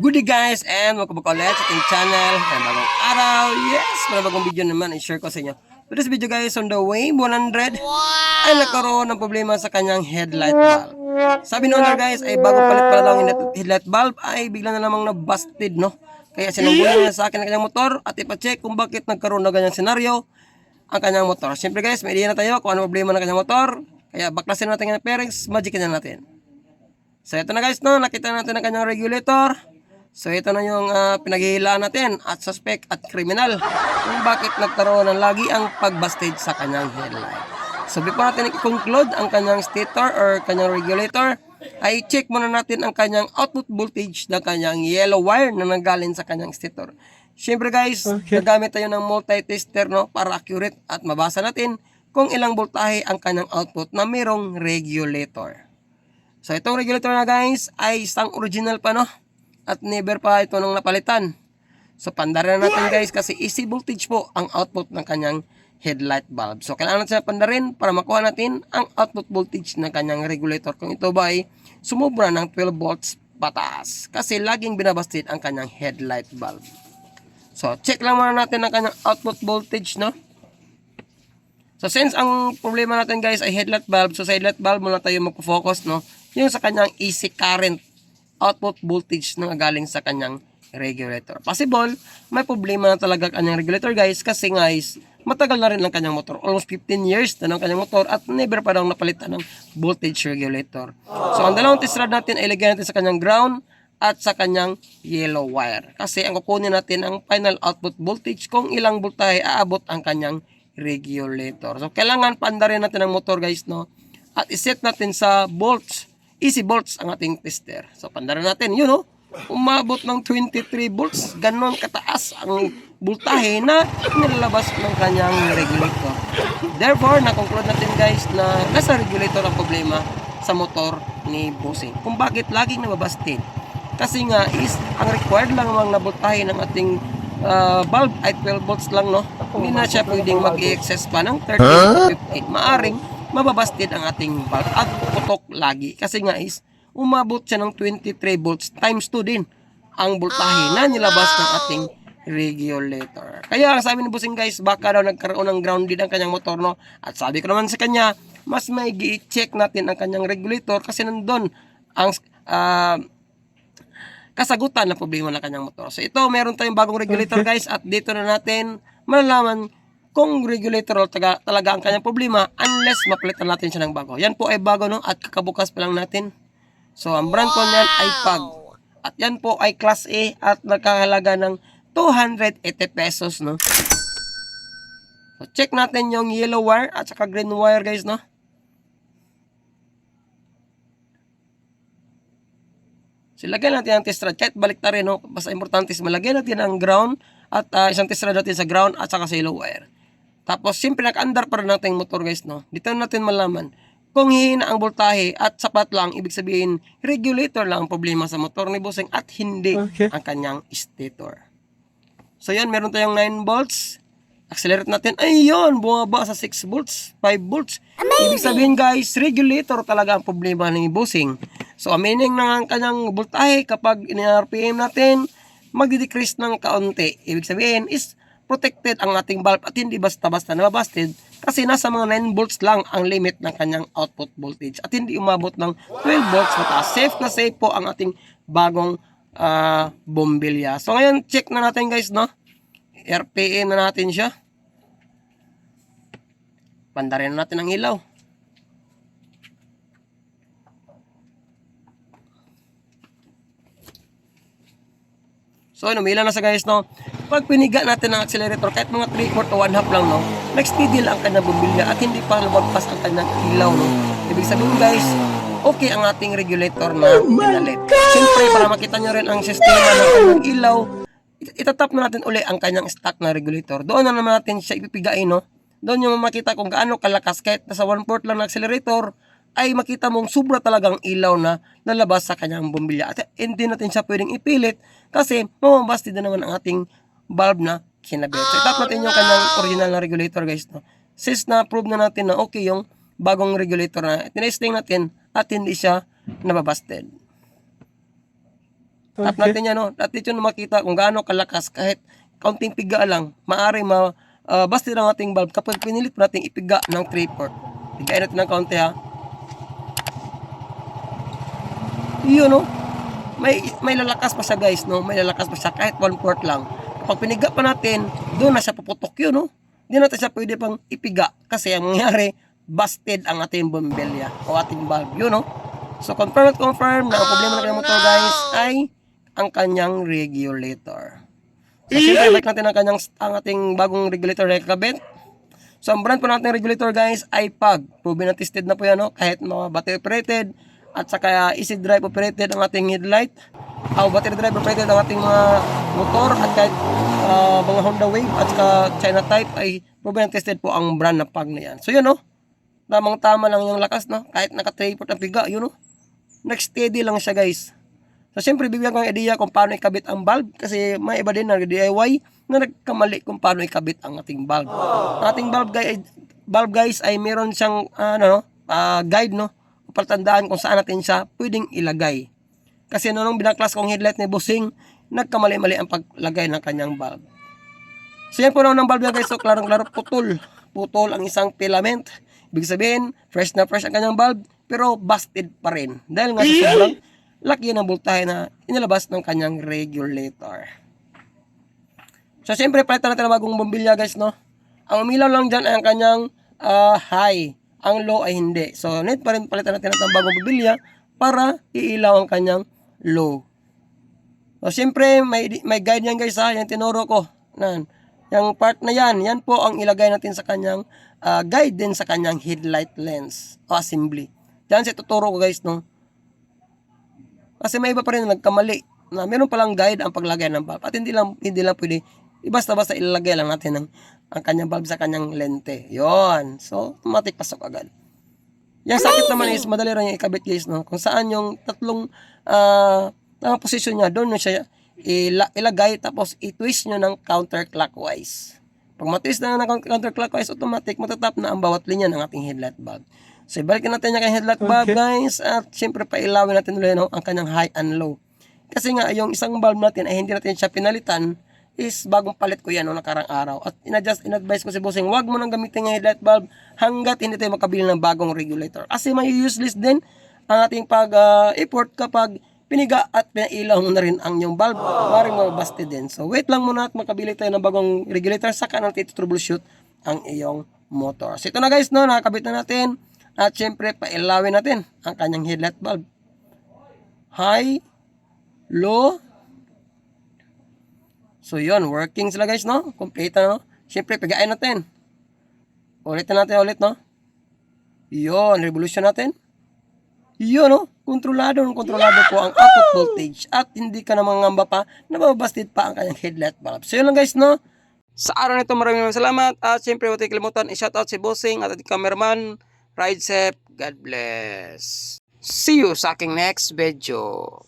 Good day guys and welcome back ulit sa ating channel. May bagong araw. Yes, bagong video naman i-share ko sa inyo. Today's video guys on the way 100 ay nagkaroon ng problema sa kanyang headlight bulb. Sabi owner guys ay bago palit pala lang yung headlight bulb ay bigla na lamang na busted no. Kaya sinunggulan niya sa akin ang kanyang motor at ipacheck kung bakit nagkaroon ng ganyang senaryo ang kanyang motor. Siyempre guys, may idea na tayo kung ano problema ng kanyang motor. Kaya baklasin natin ang pairings, magicin na natin. So ito na guys, no, nakita natin ang kanyang regulator. So ito na yung uh, pinaghihilaan natin at suspect at kriminal kung bakit nagkaroon ng lagi ang pagbastage sa kanyang headlight. So before natin i-conclude ang kanyang stator or kanyang regulator, ay check muna natin ang kanyang output voltage ng kanyang yellow wire na nanggaling sa kanyang stator. Siyempre guys, gagamit tayo ng multi-tester no, para accurate at mabasa natin kung ilang voltahe ang kanyang output na mayroong regulator. So itong regulator na guys ay isang original pa no at never pa ito nang napalitan. So pandarin na natin guys kasi easy voltage po ang output ng kanyang headlight bulb. So kailangan natin siya pandarin para makuha natin ang output voltage ng kanyang regulator. Kung ito ba ay sumubra ng 12 volts pataas kasi laging binabasted ang kanyang headlight bulb. So check lang muna natin ang kanyang output voltage no. So since ang problema natin guys ay headlight bulb, so sa headlight bulb muna tayo magpo-focus no, yung sa kanyang AC current output voltage na galing sa kanyang regulator. Possible, may problema na talaga kanyang regulator guys kasi guys, matagal na rin ang kanyang motor. Almost 15 years na ng kanyang motor at never pa daw napalitan ng voltage regulator. So ang dalawang test rod natin ay lagyan natin sa kanyang ground at sa kanyang yellow wire. Kasi ang kukunin natin ang final output voltage kung ilang voltahe aabot ang kanyang regulator. So kailangan pandarin natin ang motor guys no. At iset natin sa volts easy volts ang ating tester. So, pandaran natin, yun oh, umabot ng 23 volts. Ganon kataas ang voltahe na nilalabas ng kanyang regulator. Therefore, na-conclude natin guys na nasa regulator ang problema sa motor ni Bossing. Kung bakit laging nababasted. Kasi nga is, ang required lang naman na voltahe ng ating uh, bulb ay 12 volts lang no. Hindi na siya pwedeng mag-excess pa ng 13 to 15. Maaring mababasted ang ating bulb at putok lagi. Kasi nga is, umabot siya ng 23 volts times 2 din ang voltahe na nilabas ng ating regulator. Kaya ang sabi ni Busing guys, baka daw nagkaroon ng grounded ang kanyang motor no. At sabi ko naman sa kanya, mas may i-check natin ang kanyang regulator kasi nandun ang uh, kasagutan ng problema ng kanyang motor. So ito, meron tayong bagong regulator guys at dito na natin malalaman kung regulator taga, talaga ang kanyang problema unless mapalitan natin siya ng bago. Yan po ay bago no at kakabukas pa lang natin. So ang brand po niyan ay PAG. At yan po ay class A at nakahalaga ng 280 pesos no. So check natin yung yellow wire at saka green wire guys no. So lagyan natin ang test rod kahit balik rin no. Basta importante is malagyan natin ang ground at uh, isang test rod natin sa ground at saka sa yellow wire. Tapos, siyempre, naka-under pa rin natin yung motor, guys, no? Dito natin malaman kung hihina ang voltahe at sapat lang, ibig sabihin, regulator lang ang problema sa motor ni Bossing at hindi Okay. ang kanyang stator. So, yan, meron tayong 9 volts. Accelerate natin. Ayun, bumaba sa 6 volts, 5 volts. Ibig sabihin, guys, regulator talaga ang problema ni Bossing. So, ang meaning ng ang kanyang voltahe kapag in-RPM natin, magdi-decrease ng kaunti. Ibig sabihin is protected ang ating bulb at hindi basta-basta nababasted kasi nasa mga 9 volts lang ang limit ng kanyang output voltage at hindi umabot ng 12 volts mataas. Safe na safe po ang ating bagong ah, bombilya. So ngayon, check na natin guys, no? RPM na natin siya. Pandarin na natin ang ilaw. So, ano, mila na sa guys, no? Pag piniga natin ang accelerator, kahit mga 3 4 to 1 half lang, no? Next lang ang kanyang bumbilya at hindi pa lumagpas ang kanyang ilaw, no? Ibig sabihin, guys, okay ang ating regulator na pinalit. Siyempre, para makita nyo rin ang sistema ng kanyang ilaw, it- itatap na natin uli ang kanyang stock na regulator. Doon na naman natin siya ipipigain, no? Doon nyo makita kung gaano kalakas kahit nasa 1 port lang na accelerator, ay makita mong sobra talagang ilaw na nalabas sa kanyang bumbilya. At hindi natin siya pwedeng ipilit kasi mamabasti na naman ang ating bulb na kinabit. So, itap natin yung kanyang original na regulator guys. No? Since na-prove na natin na okay yung bagong regulator na tinesting natin at hindi siya nababasted. Tap natin yan, no? At dito makita kung gaano kalakas kahit kaunting piga lang, maari ma uh, basta ang ating valve kapag pinilit natin ipiga ng 3 port. Pigain natin ng kaunti ha. Yun, no? May, may lalakas pa siya guys, no? May lalakas pa siya kahit 1 port lang. Kapag piniga pa natin, doon na siya puputok yun, no? Hindi natin siya pwede pang ipiga kasi ang mangyari, busted ang ating bombilya o ating valve, yun, no? So, confirm at confirm na ang problema ng kanyang motor, guys, ay ang kanyang regulator. So, syempre, balik natin ang kanyang, ang ating bagong regulator kakabit. So, ang brand po natin regulator, guys, ay PAG. Proven na tested na po yan, no? Kahit mga battery operated, at saka easy drive operated ang ating headlight. Uh, battery drive operated ang ating mga motor, at kahit ah, mga Honda Wave, at saka China Type, ay proven tested po ang brand na PAG na yan. So, yun, no? Tamang tama lang yung lakas, no? Kahit naka-tripod ang piga, yun, no? Nag-steady lang siya, guys. So, siyempre, bibigyan ko ng idea kung paano ikabit ang valve kasi may iba din na DIY na nagkamali kung paano ikabit ang ating valve. Ang ating valve, guys, valve, guys ay meron siyang, ano, no, ah, guide, no? Palatandaan kung saan natin siya pwedeng ilagay. Kasi no, nung binaklas kong headlight ni Busing, nagkamali-mali ang paglagay ng kanyang valve. So yan po na ng valve niya guys, so klarong-klaro putol. Putol ang isang filament. Ibig sabihin, fresh na fresh ang kanyang valve, pero busted pa rin. Dahil nga sa sobrang laki ng voltahe na inilabas ng kanyang regulator. So siyempre, palitan natin ng bagong bombilya guys, no? Ang umilaw lang dyan ay ang kanyang ah, high. Ang low ay hindi. So, need pa rin palitan natin ng bagong bombilya para iilaw ang kanyang low. So, siyempre, may, may guide yan guys ha. Yan tinuro ko. Nan. Yung part na yan, yan po ang ilagay natin sa kanyang ah, guide din sa kanyang headlight lens o assembly. Yan si tuturo ko guys, no? Kasi may iba pa rin na nagkamali na meron palang guide ang paglagay ng valve. At hindi lang, hindi lang pwede, basta-basta ilalagay lang natin ang, ang kanyang valve sa kanyang lente. Yon So, automatic pasok agad. Yung sakit naman is madali rin yung ikabit guys, no? Kung saan yung tatlong ah tamang posisyon niya, doon siya ila- ilagay tapos i-twist nyo ng counterclockwise. Pag matwist na ng counterclockwise, automatic matatap na ang bawat linya ng ating headlight bulb. So, ibalikin natin yung headlight bulb, guys. At syempre, pailawin natin ulit no, ang kanyang high and low. Kasi nga, yung isang bulb natin ay hindi natin siya pinalitan is bagong palit ko yan no, nakarang araw. At in-adjust, in-advise ko si Bossing, wag mo nang gamitin yung headlight bulb hanggat hindi tayo makabili ng bagong regulator. Kasi may useless din ang ating pag-import kapag piniga at pinailaw mo na rin ang yung bulb. Maring mabasti din. So, wait lang muna at makabili tayo ng bagong regulator saka natin troubleshoot ang iyong motor. So, ito na guys, no, nakakabit na natin. At syempre, pailawin natin ang kanyang headlight bulb. High, low, So yun, working sila guys, no? Complete no? Siyempre, pigain natin. Ulitin natin ulit, no? Yun, revolution natin. Yun, no? Kontrolado, kontrolado po ang output voltage. At hindi ka na mangamba pa na mababastid pa ang kanyang headlight bulb. So yun lang guys, no? Sa araw nito, maraming maraming salamat. At siyempre, huwag kalimutan, i-shoutout si Bossing at ating cameraman. Ride safe. God bless. See you sa aking next video.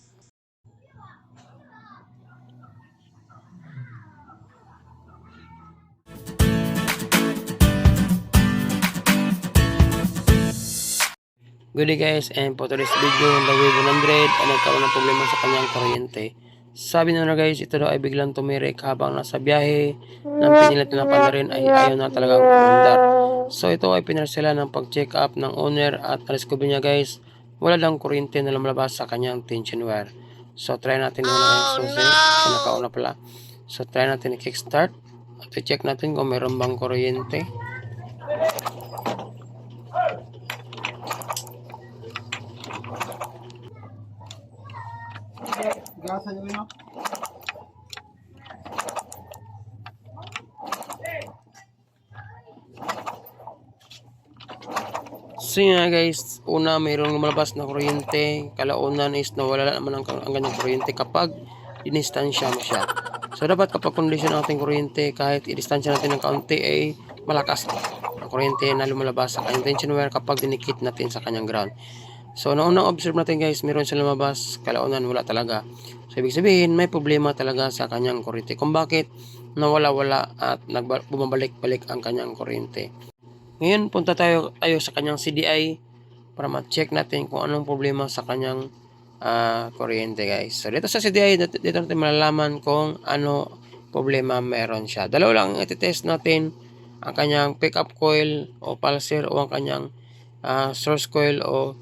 Good day guys, and for today's video, the Wave 100 ay nagkaroon ng problema sa kanyang kuryente. Sabi na na guys, ito daw ay biglang tumirik habang nasa biyahe ng pinilit na rin ay ayaw na talagang umandar. So ito ay pinarsela ng pag-check up ng owner at na-discover niya guys, wala lang kuryente na lumalabas sa kanyang tension wire. So try natin muna guys, so, so nakauna pala. So try natin i-kickstart at i-check natin kung meron bang kuryente. So yun guys, una mayroong lumalabas na kuryente, kalaunan is nawala naman ang, ang ganyang kuryente kapag dinistansya mo siya. So dapat kapag kondisyon ng ating kuryente, kahit i-distansya natin ng kaunti ay malakas ang kuryente na lumalabas sa kanyang tension wire kapag dinikit natin sa kanyang ground. So naunang observe natin guys, meron siya lumabas, kalaunan wala talaga. So ibig sabihin, may problema talaga sa kanyang kuryente. Kung bakit nawala-wala at bumabalik-balik ang kanyang kuryente. Ngayon, punta tayo, tayo sa kanyang CDI para ma-check natin kung anong problema sa kanyang ah, kuryente guys. So dito sa CDI, dito, natin malalaman kung ano problema meron siya. Dalawa lang ang ititest natin ang kanyang pickup coil o pulser o ang kanyang ah, source coil o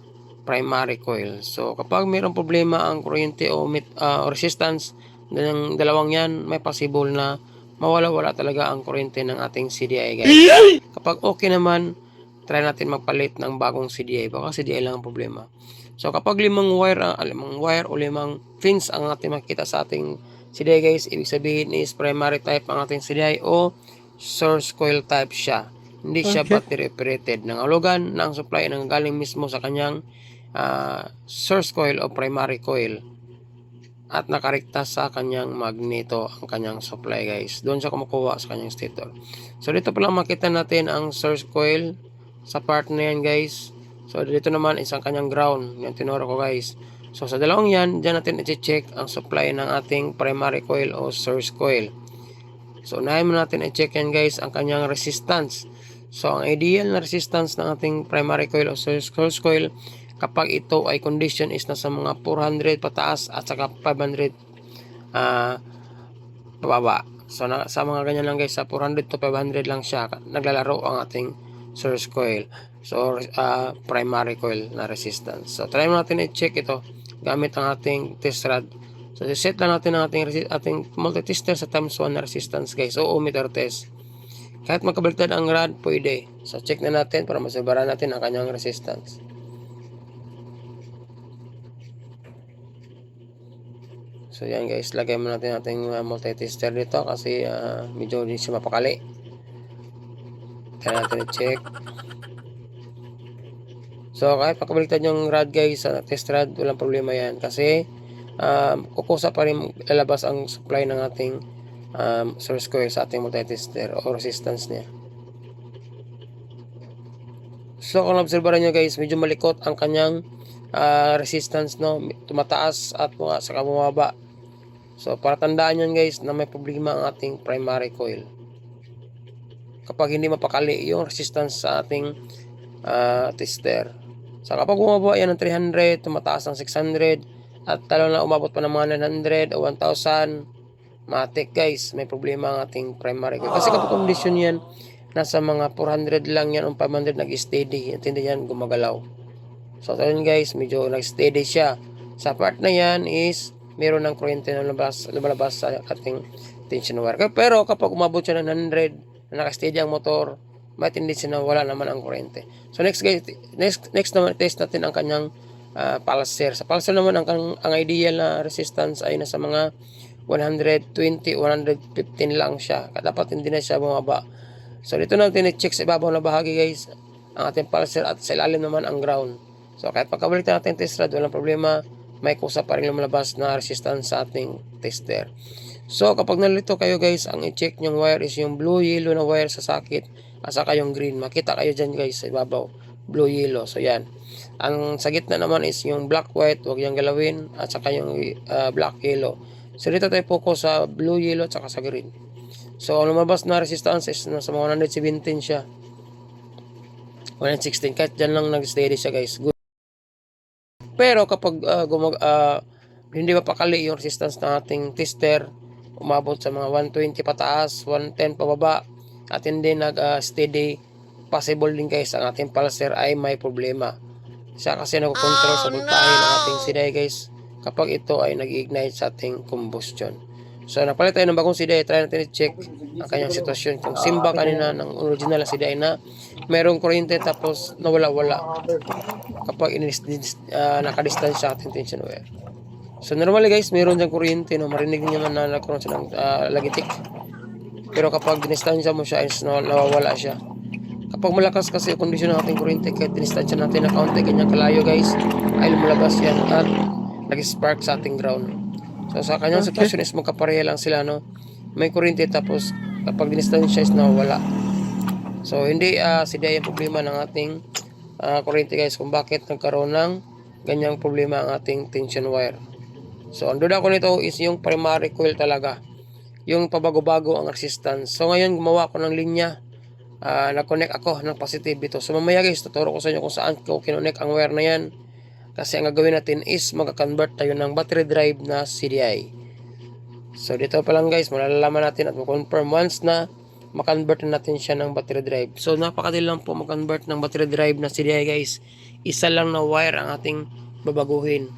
primary coil. So kapag mayroong problema ang kuryente o mit, o resistance ng dalawang yan, may possible na mawala-wala talaga ang kuryente ng ating CDI guys. Kapag okay naman, try natin magpalit ng bagong CDI. Baka CDI lang ang problema. So kapag limang wire, ah, limang wire o limang fins ang ating makita sa ating CDI guys, ibig sabihin is primary type ang ating CDI o source coil type siya. Hindi siya battery operated. Nangalogan na ang supply nang galing mismo sa kanyang ah, source coil o primary coil at nakarekta sa kanyang magneto ang kanyang supply guys. Doon siya kumukuha sa kanyang stator. So dito pa lang makita natin ang source coil sa part na yan guys. So dito naman isang kanyang ground. Yung tinuro ko guys. So sa dalawang yan, dyan natin i-check ang supply ng ating primary coil o source coil. So unahin mo natin i-check yan guys ang kanyang resistance. So ang ideal na resistance ng ating primary coil o source coil kapag ito ay condition is nasa mga 400 pataas at saka 500 ah pababa. So na, sa mga ganyan lang guys, sa 400 to 500 lang siya naglalaro ang ating source coil. So ah, primary coil na resistance. So try natin i-check ito gamit ang ating test rod. So set lang natin ang ating ating multi-tester sa times 1 na resistance guys. O ohmmeter test. Kahit magkabaliktad ang rod, pwede. So check na natin para masabaran natin ang kanyang resistance. So yan guys, lagay mo natin ating uh, multi-tester dito kasi ah, medyo hindi siya mapakali. Kaya natin i-check. So kahit pakabaliktad yung rod guys, sa test rod, walang problema yan. Kasi um, kukusa pa rin lalabas ang supply ng ating um, source coil sa ating multi-tester o resistance niya. So kung obserbaran nyo guys, medyo malikot ang kanyang ah, resistance no, tumataas at mga saka bumaba. So para tandaan yan guys na may problema ang ating primary coil. Kapag hindi mapakali yung resistance sa ating ah, tester. So kapag bumaba yan ng 300, tumataas ng 600 at talo na umabot pa ng mga 900 o 1000 matik guys, may problema ang ating primary coil. Kasi kapag condition yan, nasa mga 400 lang yan o 500 nag-steady. Intindi yan, gumagalaw. So, ito yun guys, medyo nag-steady siya. Sa part na yan is, meron ng kuryente na lumabas, lumalabas sa ating tension wire. Pero kapag umabot siya ng 100, na naka-steady ang motor, may tendency na wala naman ang kuryente. So next guys, next next naman test natin ang kanyang ah, pulser. Sa pulser naman ang, ang, ideal na resistance ay nasa mga 120, 115 lang siya. Dapat hindi na siya bumaba. So dito natin i-check sa ibabaw na bahagi guys ang ating pulser at sa ilalim naman ang ground. So kahit pagkabalik natin test rod, walang problema. May kusa pa rin lumalabas na resistance sa ating tester. So kapag nalito kayo guys, ang i-check nyong wire is yung blue yellow na wire sa sakit at saka yung green. Makita kayo dyan guys sa ibabaw. Blue yellow. So yan. Ang sa gitna naman is yung black white, huwag yung galawin at saka yung ah, black yellow. So dito tayo focus sa blue yellow at saka sa green. So, ang lumabas na resistance is nasa mga 117 siya. 116. Kahit dyan lang nag-steady siya guys. Good. Pero kapag ah, gumag, ah, hindi mapakali yung resistance ng ating tester, umabot sa mga 120 pataas, 110 pababa, at hindi nag-steady, possible din guys ang ating pulser ay may problema. Siya kasi nagkontrol sa voltahe ng ating CDI guys kapag ito ay nag-ignite sa ating combustion. So napalit tayo ng bagong CDI, try natin i-check ang kanyang sitwasyon. Kung simba kanina ng original na CDI na merong kuryente tapos nawala-wala kapag inis, uh, nakadistansya ating tension wire. So normally guys, meron dyan kuryente, no? marinig niyo man na nagkaroon siya ng ah, lagitik. Pero kapag dinistansya mo siya, is naw- nawawala siya. Kapag malakas kasi yung kondisyon ng ating kuryente, kahit dinistansya natin na kaunti, ganyan kalayo guys, ay lumalabas yan at nag-spark sa ating ground. So sa kanyang sitwasyon is magkapareha lang sila, no? May kuryente tapos kapag dinistansya is nawawala. So hindi uh, CDI yung problema ng ating ah, kuryente guys kung bakit nagkaroon ng ganyang problema ang ating tension wire. So ang duda ko nito is yung primary coil talaga. Yung pabago-bago ang resistance. So ngayon gumawa ko ng linya. Ah, nag-connect ako ng positive dito. So mamaya guys, tuturo ko sa inyo kung saan ko kinonect ang wire na yan. Kasi ang gagawin natin is magka-convert tayo ng battery drive na CDI. So dito pa lang guys, malalaman natin at confirm once na makonvert na natin siya ng battery drive. So napakadali lang po mag-convert ng battery drive na CDI guys. Isa lang na wire ang ating babaguhin.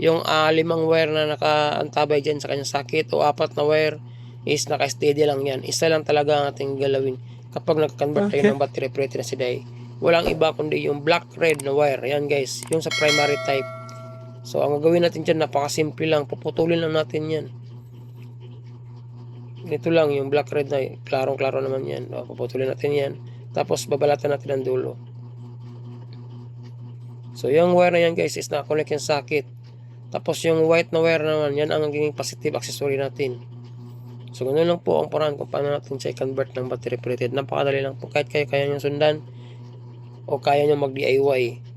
Yung ah, limang wire na nakaantabay dyan sa kanyang sakit o apat na wire is naka-steady lang yan. Isa lang talaga ang ating galawin kapag nag-convert tayo ng battery operated na CDI. Walang iba kundi yung black red na wire. Yan guys, yung sa primary type. So ang gagawin natin dyan, napakasimple lang. Puputulin lang natin yan. Ito lang, yung black red na, klarong-klaro naman yan. O, puputulin natin yan. Tapos babalatan natin ang dulo. So yung wire na yan guys is nakakonect yung sakit. Tapos yung white na wire naman, yan ang naging positive accessory natin. So ganun lang po ang paraan kung paano natin siya i-convert ng battery operated. Napakadali lang po. Kahit kayo kaya nyo sundan o kaya nyo mag-DIY.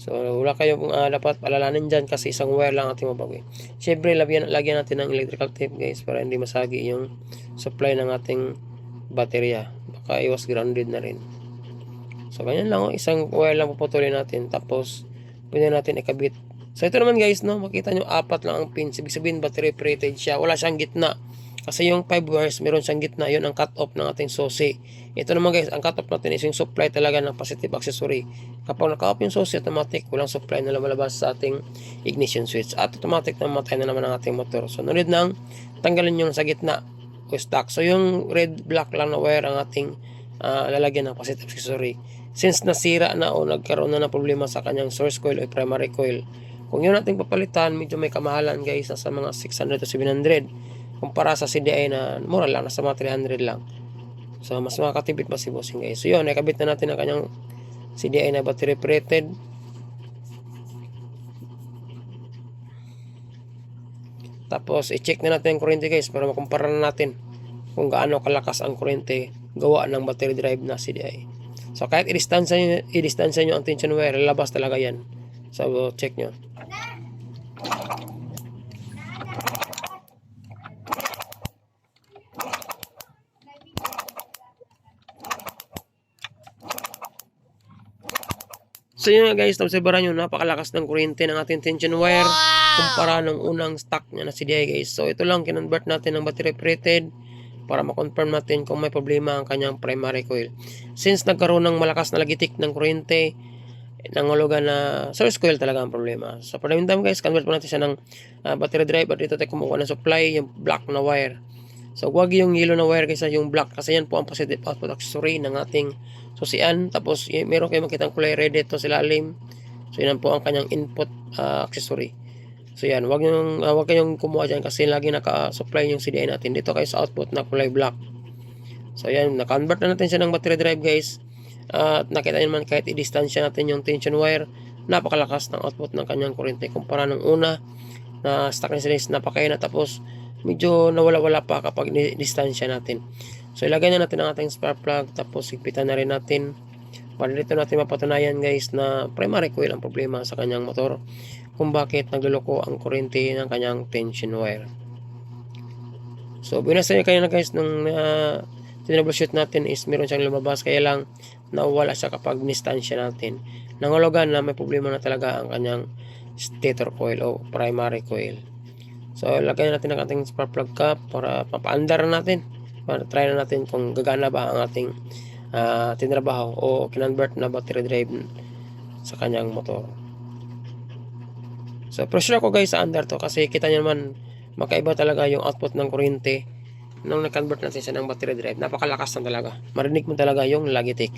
So wala kayong uh, dapat palalanin dyan kasi isang wire lang ating mabagoy. Siyempre lagyan, lagyan natin ng electrical tape guys para hindi masagi yung supply ng ating baterya. Baka iwas grounded na rin. So ganyan lang oh. isang wire lang puputulin natin tapos pwede natin ikabit. So ito naman guys no, makita nyo apat lang ang pins. Ibig sabihin battery operated siya. Wala siyang gitna. Kasi yung 5 wires, meron siyang gitna, yun ang cut-off ng ating susi. Ito naman guys, ang cut-off natin is yung supply talaga ng positive accessory. Kapag naka-off yung susi, automatic, walang supply na lumalabas sa ating ignition switch. At automatic na matay na naman ang ating motor. So, nunod nang tanggalin yung sa gitna o stock. So, yung red, black lang na wire ang ating ah, lalagyan ng positive accessory. Since nasira na o nagkaroon na ng problema sa kanyang source coil o primary coil, kung yun nating papalitan, medyo may kamahalan guys, nasa mga 600 to 700 kumpara sa CDI na mura lang, nasa mga 300 lang. So, mas makakatipid pa si bossing guys. So, yun, nakabit na natin ang kanyang CDI na battery operated. Tapos, i-check na natin ang kuryente guys para makumpara na natin kung gaano kalakas ang kuryente gawa ng battery drive na CDI. So, kahit i-distansya nyo, i-distansya nyo ang tension wire, lalabas talaga yan. So, check nyo. So yun nga guys, obserbahan nyo, napakalakas ng kuryente ng ating tension wire kumpara ng unang stock niya na CDI guys. So ito lang, kinonvert natin ng battery operated para ma-confirm natin kung may problema ang kanyang primary coil. Since nagkaroon ng malakas na lagitik ng kuryente, nangulugan na source coil talaga ang problema. So for the meantime guys, convert po natin siya ng ah, battery drive at dito tayo kumukuha ng supply, yung black na wire. So wag yung yellow na wire kaysa yung black kasi yan po ang positive output accessory ng ating susian. Tapos meron kayo makitang kulay red dito sa ilalim. So yan po ang kanyang input ah, accessory. So yan, wag yung uh, wag kayong kumuha diyan kasi lagi naka-supply yung CDI natin. Dito kayo sa output na kulay black. So yan, na-convert na natin siya ng battery drive guys. At nakita niyo naman kahit i-distansya natin yung tension wire, napakalakas ng output ng kanyang kuryente kumpara ng una na stock na series napakaina tapos medyo nawala-wala pa kapag distansya natin. So ilagay na natin ang ating spark plug tapos higpitan na rin natin para dito natin mapatunayan guys na primary coil ang problema sa kanyang motor kung bakit nagluloko ang kuryente ng kanyang tension wire. So binasa niya kanina guys nung uh, tinroubleshoot natin is meron siyang lumabas kaya lang nawala siya kapag distansya natin. Nangulugan na may problema na talaga ang kanyang stator coil o primary coil. So, lagay natin ang ating spark plug cap para papaandar natin. Try na natin kung gagana ba ang ating ah, tinrabaho o kinonvert na battery drive sa kanyang motor. So, pressure ako guys sa under to kasi kita nyo naman magkaiba talaga yung output ng kuryente nung na-convert natin siya ng battery drive. Napakalakas na talaga. Marinig mo talaga yung lagitik.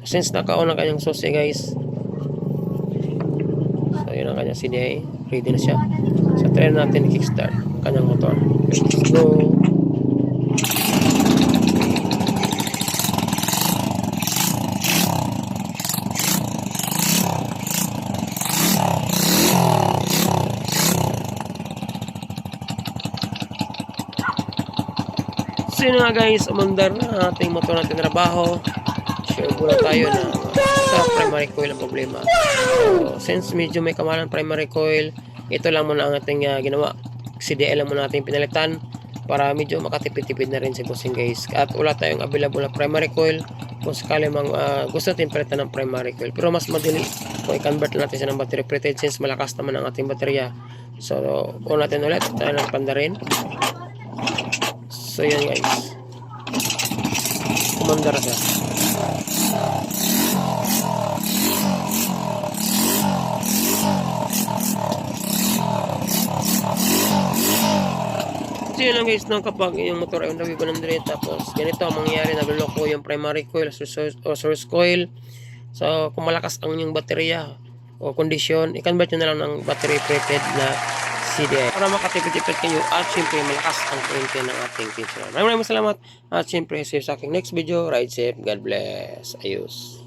So, since naka-on ang kanyang susi guys, so yun ang kanyang CDI. Ready na siya. So, try natin i-kickstart ang kanyang motor. Go! So yun nga guys, umandar na ating motor natin trabaho. Sure muna tayo na sa primary coil ang problema. So, since medyo may kamahalan primary coil, ito lang muna ang ating ah, ginawa. CDL lang muna natin pinalitan para medyo makatipid-tipid na rin si bossing guys. At wala tayong available na primary coil kung sakali mang ah, gusto natin palitan ng primary coil. Pero mas madali kung i-convert natin siya ng battery operated since malakas naman ang ating baterya. So, on natin ulit. Tayo ng panda rin. So, yan guys. Kumandar siya. So yun lang guys, no, kapag yung motor ay under ko ng dire, tapos ganito ang mangyayari, nagluloko yung primary coil o source coil. So kung malakas ang yung baterya o kondisyon, i-convert nyo na lang ng battery prepaid na CDI para makatipid-tipid kayo at syempre malakas ang kurente ng ating pinsuran. Maraming maraming salamat at syempre see you sa aking next video. Ride safe. God bless. Ayos.